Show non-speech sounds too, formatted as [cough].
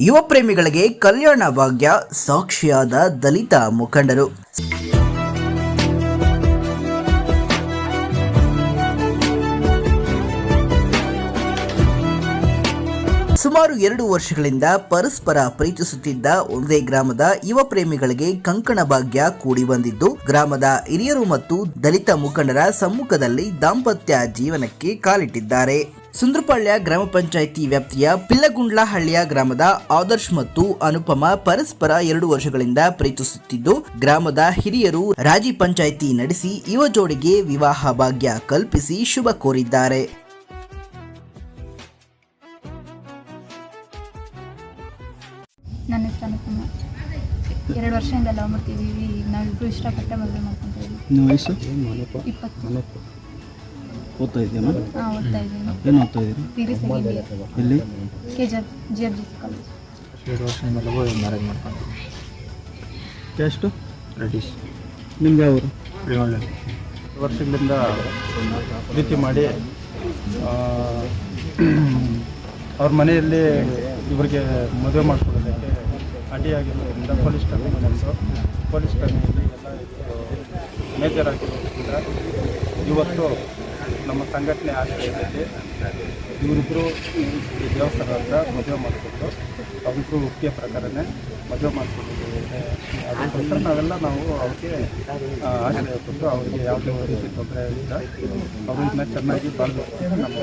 ಯುವ ಪ್ರೇಮಿಗಳಿಗೆ ಕಲ್ಯಾಣ ಭಾಗ್ಯ ಸಾಕ್ಷಿಯಾದ ದಲಿತ ಮುಖಂಡರು. ಸುಮಾರು ಎರಡು ವರ್ಷಗಳಿಂದ ಪರಸ್ಪರ ಪ್ರೀತಿಸುತ್ತಿದ್ದ ಒಂದೇ ಗ್ರಾಮದ ಯುವ ಪ್ರೇಮಿಗಳಿಗೆ ಕಂಕಣ ಭಾಗ್ಯ ಕೂಡಿ ಬಂದಿದ್ದು, ಗ್ರಾಮದ ಹಿರಿಯರು ಮತ್ತು ದಲಿತ ಮುಖಂಡರ ಸಮ್ಮುಖದಲ್ಲಿ ದಾಂಪತ್ಯ ಜೀವನಕ್ಕೆ ಕಾಲಿಟ್ಟಿದ್ದಾರೆ. ಸುಂದ್ರಪಾಳ್ಯ ಗ್ರಾಮ ಪಂಚಾಯಿತಿ ವ್ಯಾಪ್ತಿಯ ಪಿಲ್ಲಗುಂಡ್ಲಹಳ್ಳಿಯ ಗ್ರಾಮದ ಆದರ್ಶ್ ಮತ್ತು ಅನುಪಮ ಪರಸ್ಪರ ಎರಡು ವರ್ಷಗಳಿಂದ ಪ್ರೀತಿಸುತ್ತಿದ್ದು ಗ್ರಾಮದ ಹಿರಿಯರು ರಾಜಿ ಪಂಚಾಯಿತಿ ನಡೆಸಿ ಯುವ ಜೋಡಿಗೆ ವಿವಾಹ ಭಾಗ್ಯ ಕಲ್ಪಿಸಿ ಶುಭ ಕೋರಿದ್ದಾರೆ. ನನ್ನ ಹೆಸರು ಅನುಪಮ. ಎರಡು ವರ್ಷದಿಂದ ಲವ್ ಮಾಡ್ತಿದ್ದೀವಿ. ನಾವಿಬ್ರು ಇಷ್ಟಪಟ್ಟೆ ಮದುವೆ ಮಾಡ್ಕೊಂತೀವಿ ವಯಸ್ಸು? ಇಪ್ಪತ್ತು. ಓದ್ತಾ ಇದೆಯಮ್ಮ ಹಾಂ ಓದ್ತಾ ಇದ್ದೀನಿ ಏನು ಓದ್ತಾ ಇದ್ದೀರಿ ಪಿ ಡಿ ಸೆಕೆಂಡ್ ಇಯರ್ ಎಲ್ಲಿ? K G G F G college ಎರಡು ವರ್ಷದಿಂದ ಲವ್ ಮ್ಯಾರೇಜ್ ಮಾಡ್ಕೊಂಡು. ಎಷ್ಟು? ರೆಡೀಸ್ ನಿಮ್ದು ಯಾವ ಊರು? ವರ್ಷಗಳಿಂದ ಪ್ರೀತಿ ಮಾಡಿ ಆ, [clears throat] ಅವ್ರ ಮನೆಯಲ್ಲಿ ಇವರಿಗೆ ಮದುವೆ ಮಾಡ್ಕೊಳ್ಳೋದಕ್ಕೆ ಅಡ್ಡಿಯಾಗಿರೋದ್ರಿಂದ ಪೊಲೀಸ್ ಠಾಣೆ ಬಂದರು ಪೊಲೀಸ್ ಠಾಣೆಯಲ್ಲಿ ಎಲ್ಲ ಮೇಜರ್ ಆಗಿರೋದ್ರಿಂದ ಇವತ್ತು ನಮ್ಮ ಸಂಘಟನೆ ಆಶ್ರಯದಲ್ಲಿ ಇವರಿಬ್ಬರು ದೇವಸ್ಥಾನ ಹತ್ರ ಮದುವೆ ಮಾಡಿಕೊಂಡು ಅವರಿಬ್ಬರು ಒಪ್ಪಿಗೆ ಪ್ರಕಾರನೇ ಮದುವೆ ಮಾಡಿಕೊಂಡಿದ್ದೀವಿ. ಅದಕ್ಕೋಸ್ಕರ ನಾವೆಲ್ಲ ನಾವು ಅವ್ರಿಗೆ ಆಶ್ರಯ ಕೊಟ್ಟು ಅವ್ರಿಗೆ ಯಾವುದೇ ರೀತಿ ತೊಂದರೆ ಇಲ್ಲ. ಅವ್ರನ್ನ ಚೆನ್ನಾಗಿ ಬಾಳ್ಬೇಕು ನಮ್ಮ